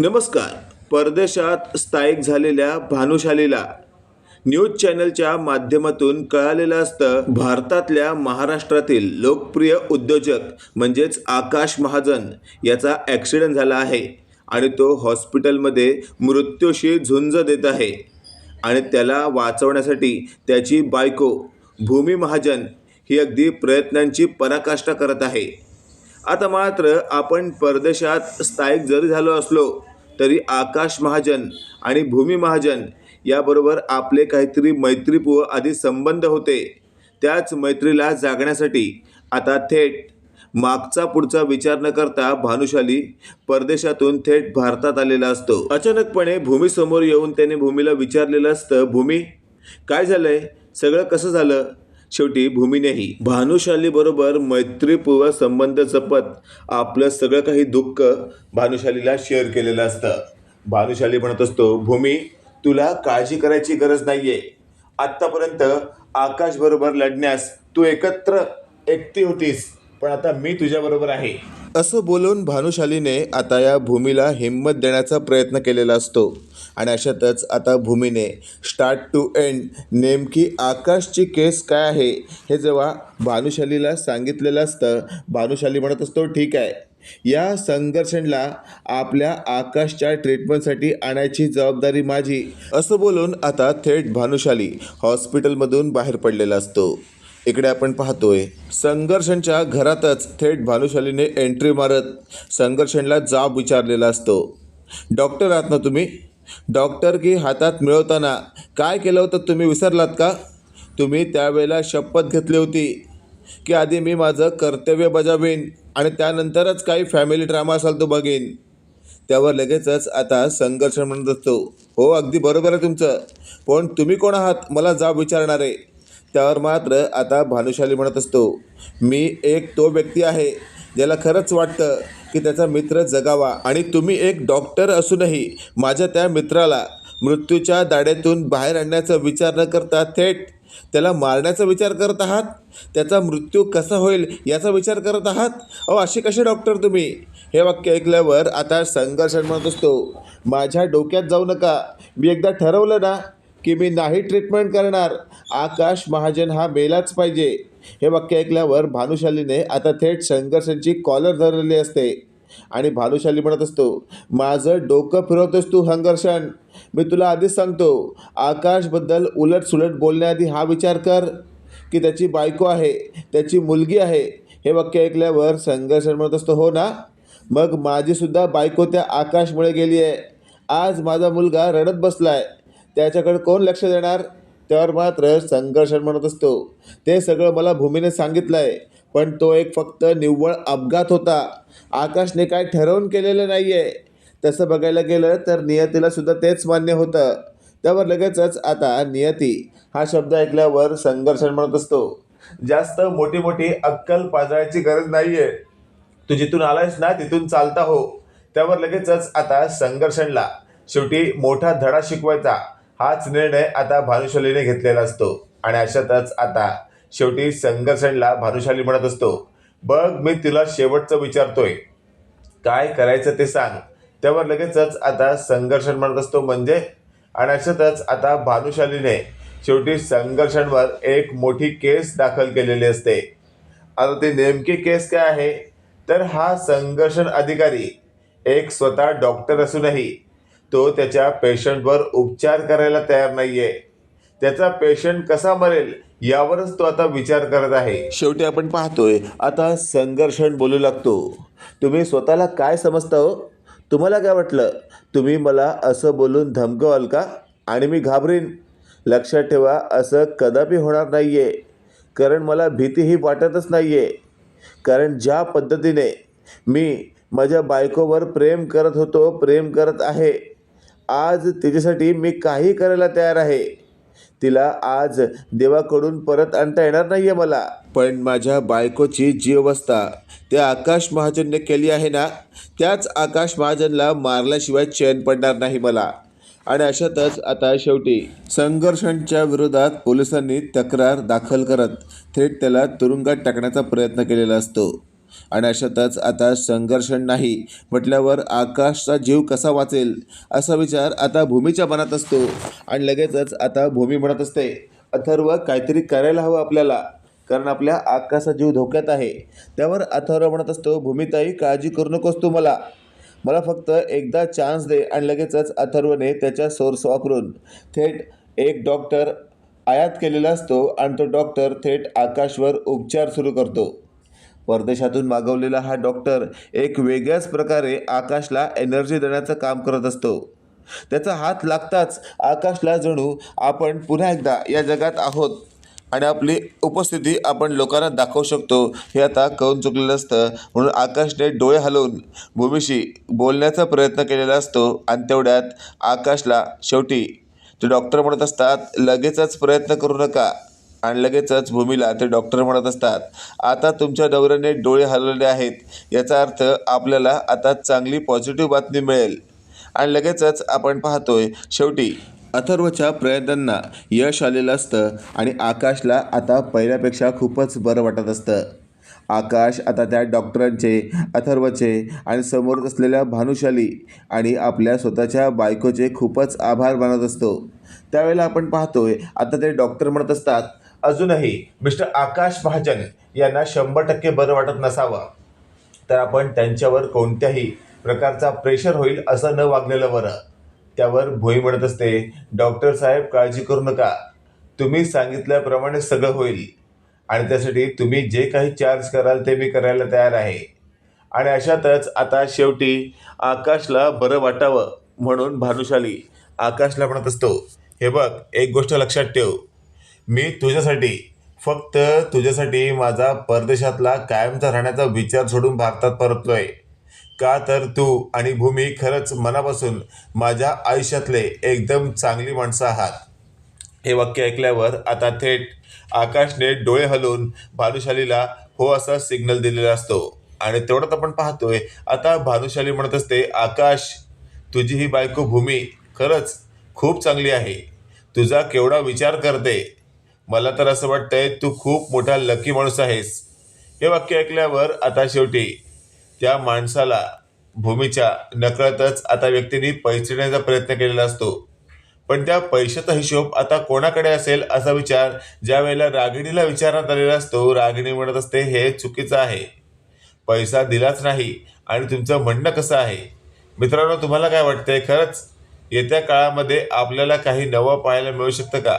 नमस्कार. परदेशात स्थायिक झालेल्या भानुशालीला न्यूज चॅनलच्या माध्यमातून कळालेलं असतं भारतातल्या महाराष्ट्रातील लोकप्रिय उद्योजक म्हणजेच आकाश महाजन याचा ॲक्सिडेंट झाला आहे आणि तो हॉस्पिटलमध्ये मृत्यूशी झुंज देत आहे. आणि त्याला वाचवण्यासाठी त्याची बायको भूमी महाजन ही अगदी प्रयत्नांची पराकाष्ठा करत आहे. आता मात्र आपण परदेशात स्थायिक जरी झालो असलो तरी आकाश महाजन आणि भूमी महाजन याबरोबर आपले काहीतरी मैत्रीपूर्व आधी संबंध होते. त्याच मैत्रीला जागण्यासाठी आता थेट मागचा पुढचा विचार न करता भानुशाली परदेशातून थेट भारतात आलेला असतो. अचानकपणे भूमीसमोर येऊन त्याने भूमीला विचारलेलं असतं भूमी काय झालंय? सगळं कसं झालं? शेवटी भूमीनेही भानुशालीबरोबर मैत्रीपूर्व संबंध जपत आपलं सगळं काही दुःख भानुशालीला शेअर केलेलं असतं. भानुशाली म्हणत असतो भूमी तुला काळजी करायची गरज नाहीये. आत्तापर्यंत आकाशबरोबर लढण्यास तू एकत्र एकटी होतीस पण आता मी तुझ्याबरोबर आहे. असं बोलून भानुशालीने आता या भूमीला हिंमत देण्याचा प्रयत्न केलेला असतो. आणि अशातच आता भूमीने स्टार्ट टू एंड नेमकी आकाशची केस काय आहे हे जेव्हा भानुशालीला सांगितलेलं असतं भानुशाली म्हणत असतो ठीक आहे. या संघर्षणला आपल्या आकाशच्या ट्रीटमेंटसाठी आणायची जबाबदारी माझी. असं बोलून आता थेट भानुशाली हॉस्पिटलमधून बाहेर पडलेला असतो. इकडे आपण पाहतोय संघर्षणच्या घरातच थेट भानुशालीने एंट्री मारत संघर्षणला जाब विचारलेला असतो. डॉक्टर आहात ना तुम्ही? डॉक्टर की हातात मिळवताना काय केलं होतं तुम्ही विसरलात का? तुम्ही त्यावेळेला शपथ घेतली होती की आधी मी माझं कर्तव्य बजावेन आणि त्यानंतरच काही फॅमिली ड्रामा असाल तो बघेन. त्यावर लगेचच आता संघर्ष म्हणत असतो. हो अगदी बरोबर आहे तुमचं. पण तुम्ही कोण आहात? मला जाब विचारणार. आहे त्यावर मात्र आता भानुशाली म्हणत असतो मी एक तो व्यक्ती आहे ज्याला खरंच वाटतं की त्याचा मित्र जगावा आणि तुम्ही एक डॉक्टर असूनही माझ्या त्या मित्राला मृत्यूच्या दाड्यातून बाहेर आणण्याचा विचार न करता थेट त्याला मारण्याचा विचार करत आहात? त्याचा मृत्यू कसा होईल याचा विचार करत आहात? अहो असे कसे डॉक्टर तुम्ही? हे वाक्य ऐकल्यावर आता संघर्ष म्हणत असतो माझ्या डोक्यात जाऊ नका मी एकदा ठरवलं ना की मी नाही ट्रीटमेंट करणार. आकाश महाजन हा मेलाच पाहिजे. हे वाक्य ऐकल्यावर भानुशालीने आता थेट संघर्षांची कॉलर धरलेली असते. आणि भानुशाली म्हणत असतो माझं डोकं फिरवतोस तू संघर्षण मी तुला आधीच सांगतो आकाशबद्दल उलटसुलट बोलण्याआधी हा विचार कर की त्याची बायको आहे त्याची मुलगी आहे. हे वाक्य ऐकल्यावर संघर्षण म्हणत असतो हो ना? मग माझीसुद्धा बायको त्या आकाशमुळे गेली आहे आज माझा मुलगा रडत बसला आहे त्याच्याकडे कोण लक्ष देणार? त्यावर मात्र संघर्षण म्हणत असतो. ते सगळं मला भूमीने सांगितलं आहे पण तो एक फक्त निव्वळ अपघात होता. आकाशने काय ठरवून केलेलं नाही आहे तसं बघायला गेलं तर नियतीला सुद्धा तेच मान्य होतं. त्यावर लगेचच आता नियती हा शब्द ऐकल्यावर संघर्षण म्हणत असतो. जास्त मोठी मोठी अक्कल पाजळायची गरज नाही आहे तू जिथून आलायस ना तिथून चालता हो. त्यावर लगेचच आता संघर्षणला. शेवटी मोठा धडा शिकवायचा. हाच निर्णय आता भानुशालीने घेतलेला असतो. आणि अशातच आता शेवटी संघर्षणला भानुशाली म्हणत असतो बघ मी तिला शेवटचं विचारतोय. काय करायचं ते सांग. त्यावर लगेचच आता संघर्षण म्हणत असतो म्हणजे आणि अशातच आता भानुशालीने शेवटी संघर्षणवर एक मोठी केस दाखल केलेली असते. आता ती नेमकी केस काय आहे? तर हा संघर्षण अधिकारी एक स्वतः डॉक्टर असूनही तो त्याच्या पेशंटवर उपचार करायला तयार नाहीये. त्याचा पेशंट कसा मरेल यावरच तो आता विचार करत आहे. शेवटी आपण पाहतोय आता संघर्षण बोलू लागतो. तुम्ही स्वतःला काय समजता हो? तुम्हाला काय वाटलं? तुम्ही मला असं बोलून धमकवाल का? आणि मी घाबरीन. लक्षात ठेवा असं कदापि होणार नाही आहे कारण मला भीतीही वाटतच नाही आहे कारण ज्या पद्धतीने मी माझ्या बायकोवर प्रेम करत होतो प्रेम करत आहे आज तिच्यासाठी मी काही करायला तयार आहे. तिला आज देवाकडून परत आणता येणार नाही आहे मला. पण माझ्या बायकोची जी अवस्था त्या आकाश महाजनने केली आहे ना त्याच आकाश महाजनला मारल्याशिवाय चैन पडणार नाही मला. आणि अशातच आता शेवटी संघर्षांच्या विरोधात पोलिसांनी तक्रार दाखल करत थेट त्याला तुरुंगात टाकण्याचा प्रयत्न केलेला असतो. आणि अशातच आता संघर्षण नाही म्हटल्यावर आकाशचा जीव कसा वाचेल? असा विचार आता भूमीच्या मनात असतो. आणि लगेचच आता भूमी म्हणत असते अथर्व काहीतरी करायला हवं आपल्याला कारण आपल्या आकाशचा जीव धोक्यात आहे. त्यावर अथर्व म्हणत असतो भूमिताई काळजी करू नकोस तू मला. मला फक्त एकदा चान्स दे. आणि लगेचच अथर्वने त्याच्या सोर्स वापरून थेट एक डॉक्टर आयात केलेला असतो आणि तो डॉक्टर थेट आकाशवर उपचार सुरू करतो. परदेशातून मागवलेला हा डॉक्टर एक वेगळ्याच प्रकारे आकाशला एनर्जी देण्याचं काम करत असतो. त्याचा हात लागताच आकाशला जणू आपण पुन्हा एकदा या जगात आहोत आणि आपली उपस्थिती आपण लोकांना दाखवू शकतो. हे आता कळून चुकलेलं असतं. म्हणून आकाशने डोळे हलवून भूमीशी बोलण्याचा प्रयत्न केलेला असतो आणि तेवढ्यात आकाशला शेवटी ते डॉक्टर म्हणत असतात लगेचच प्रयत्न करू नका. आणि लगेचच भूमीला ते डॉक्टर म्हणत असतात आता तुमच्या नवऱ्याने डोळे हलवले आहेत. याचा अर्थ आपल्याला आता चांगली पॉझिटिव्ह बातमी मिळेल. आणि लगेचच आपण पाहतोय शेवटी अथर्वच्या प्रयत्नांना यश आलेलं असतं आणि आकाशला आता पहिल्यापेक्षा खूपच बरं वाटत असतं. आकाश आता त्या डॉक्टरांचे अथर्वचे आणि समोर असलेल्या भानुशाली आणि आपल्या स्वतःच्या बायकोचे खूपच आभार मानत असतो. त्यावेळेला आपण पाहतोय आता ते डॉक्टर म्हणत असतात अजूनही मिस्टर आकाश महाजन यांना शंभर टक्के बरं वाटत नसावं. तर आपण त्यांच्यावर कोणत्याही प्रकारचा प्रेशर होईल असं न वागलेलं बरं. त्यावर भोई म्हणत असते डॉक्टर साहेब काळजी करू नका. तुम्ही सांगितल्याप्रमाणे सगळं होईल. आणि त्यासाठी तुम्ही जे काही चार्ज कराल ते मी करायला तयार आहे. आणि अशातच आता शेवटी आकाशला बरं वाटावं म्हणून भानुशाली आकाशला म्हणत असतो हे बघ एक गोष्ट लक्षात ठेव. मी तुझ्यासाठी फक्त तुझ्यासाठी माझा परदेशातला कायमचा राहण्याचा विचार सोडून भारतात परतलोय. का तर तू आणि भूमी खरंच मनापासून माझ्या आयुष्यातले एकदम चांगली माणसं आहात. हे वाक्य ऐकल्यावर आता थेट आकाशने डोळे हलवून भानुशालीला हो असा सिग्नल दिलेला असतो. आणि तेवढ्यात आपण पाहतोय आता भानुशाली म्हणत असते आकाश तुझी ही बायको भूमी खरंच खूप चांगली आहे. तुझा केवढा विचार करते मला तर असं वाटतंय तू खूप मोठा लकी माणूस आहेस. हे वाक्य ऐकल्यावर आता शेवटी त्या माणसाला भूमीच्या नकळतच आता व्यक्तीने पैसे देण्याचा प्रयत्न केलेला असतो. पण त्या पैशाचा हिशोब आता कोणाकडे असेल असा विचार ज्या वेळेला रागिणीला विचारण्यात आलेला असतो रागिणी म्हणत असते हे चुकीचं आहे. पैसा दिलाच नाही आणि तुमचं म्हणणं कसं आहे? मित्रांनो तुम्हाला काय वाटतंय? खरंच येत्या काळामध्ये आपल्याला काही नवं पाहायला मिळू शकतं का?